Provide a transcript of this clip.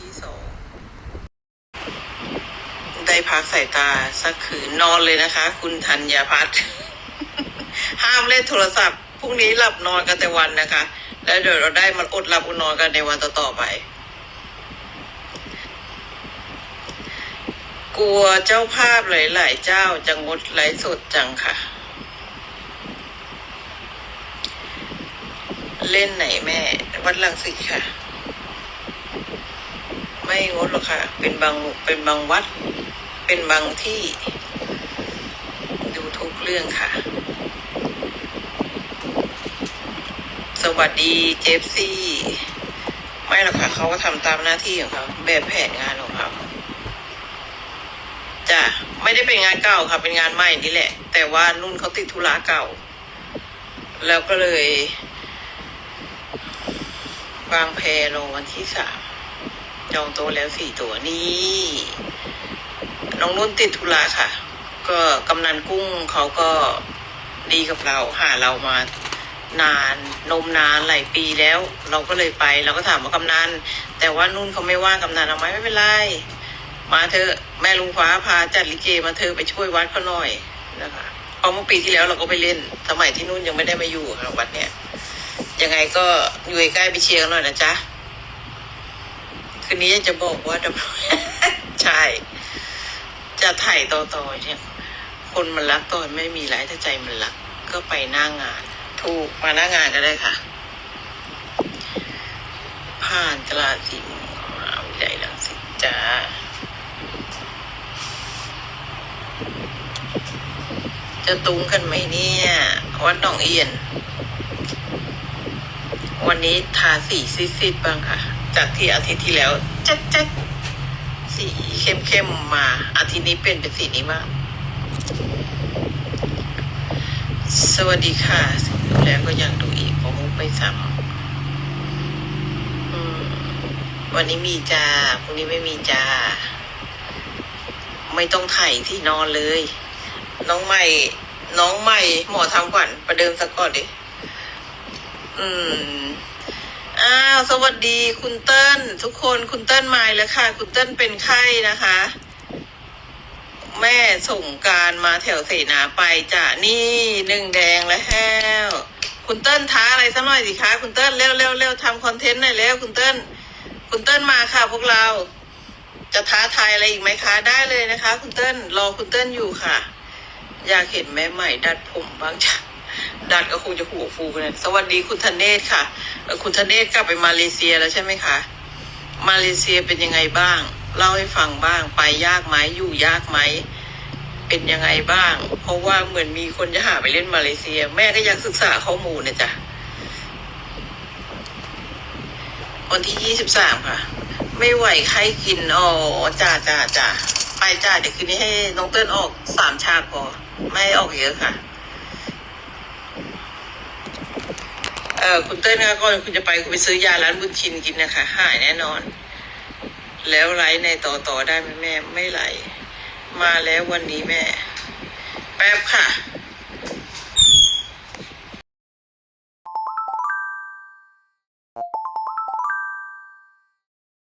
ที่สองได้พักสายตาสักคืนนอนเลยนะคะ คุณธัญพัฒน์ห้ามเล่นโทรศัพท์พรุ่งนี้หลับนอนกันแต่วันนะคะ แล้วเดี๋ยวเราได้มาอดหลับอดนอนกันในวันต่อๆไป กลัวเจ้าภาพหลายๆเจ้าจะงดไลฟ์สดจังค่ะ เล่นไหนแม่ วัดลังสิตค่ะ ไม่งดหรอกค่ะ เป็นบางเป็นบางวัด เป็นบางที่ ดูทุกเรื่องค่ะ สวัสดีเจฟซี่ ไม่หรอกค่ะเขาก็ทำตามหน้าที่ของเขาแบบแผนงานของเขาจ้ะไม่ได้เป็นงานเก่าค่ะ เป็นงานใหม่นี่แหละ แต่ว่านุ่นเขาติดธุระเก่า แล้วก็เลย วางแพรลงวันที่สาม จองโต๊ะแล้วสี่ตัวนี่น้องนุ่นติดธุระค่ะ ก็กำนันกุ้งเขาก็ดีกับเราหาเรามานานนมนานหลายปีแล้ว เราก็เลยไป เราก็ถามว่ากำนันแต่ว่านุ่นเขาไม่ว่างกำนันเอาไหมไม่เป็นไรมาเธอแม่ลุงฟ้าพาจัดลิเกมาเธอไปช่วยวัดเขาหน่อยนะคะเพราะเมื่อปีที่แล้วเราก็ไปเล่น สมัยที่นุ่นยังไม่ได้มาอยู่ค่ะวัดเนี้ยยังไงก็อยู่ใกล้ไปเชียร์กันหน่อยนะจ๊ะ คืนนี้จะบอกว่าใช่ จะถ่ายต่อๆเนี่ย คนมันรักตอนไม่มีไรถ้าใจมันรัก ก็ไปหน้างงาน ถูกมาหน้างงานก็ได้ค่ะ ผ่านตลาดสีมหาวิทยาลัยรังสิตจ้าจะตุ้งกันไหมเนี่ยวัดหนองเอียน วันนี้ทาสีซีดๆบ้างค่ะ จากที่อาทิตย์ที่แล้วจ๊ดจ๊ดสีเข้มๆมมาอาทิตย์นี้เป็นเป็นสีนี้มาก สวัสดีค่ะดูแล้วก็ยากดูอีกเพราะมุกไปซ้ำอืมวันนี้มีจ้าพรุ่งนี้ไม่มีจ้า ไม่ต้องไถ่ที่นอนเลย น้องใหม่ น้องใหม่หมอทำก่อนประเดิมสักก่อนดิอืม สวัสดีคุณเติ้ลทุกคนคุณเติ้ลมาแล้วค่ะ คุณเติ้ลเป็นไข้นะคะ แม่ส่งการมาแถวเสนาไปจ้ะนี่หนึ่งแดงแล้วคุณเติ้ลท้าอะไรสักหน่อยสิคะคุณเติ้ลเร็วเร็วเร็วทำคอนเทนต์หน่อยเร็วคุณเติ้ลคุณเติ้ลมาค่ะ พวกเรา จะท้าทายอะไรอีกไหมคะ ได้เลยนะคะ คุณเติ้ลรอคุณเติ้ลอยู่ค่ะ อยากเห็นแม่ใหม่ดัดผมบ้างจ้ะ ดัดก็คงจะหัวฟูกันนะสวัสดีคุณธเนศค่ะ คุณธเนศกลับไปมาเลเซียแล้วใช่ไหมคะ มาเลเซียเป็นยังไงบ้าง เล่าให้ฟังบ้าง ไปยากไหมอยู่ยากไหม เป็นยังไงบ้าง เพราะว่าเหมือนมีคนจะหาไปเล่นมาเลเซีย แม่ก็อยากศึกษาข้อมูลนะจ๊ะ วันที่ยี่สิบสามค่ะ ไม่ไหวใครกิน อ๋อจ้าจ้าจ้าไปจ้าเดี๋ยวคืนนี้ให้น้องเติ้ลออกสามชาพอ ไม่ออกเยอะค่ะ เอ อคุณเต้ยนะคะก่อนคุณจะไปคุณไปซื้อยาร้านบุญชินกินนะคะ หายแน่นอน แล้วไลฟ์ในต่อต่อได้ไหมแม่ไม่ไหลมาแล้ววันนี้แม่ แป๊บค่ะ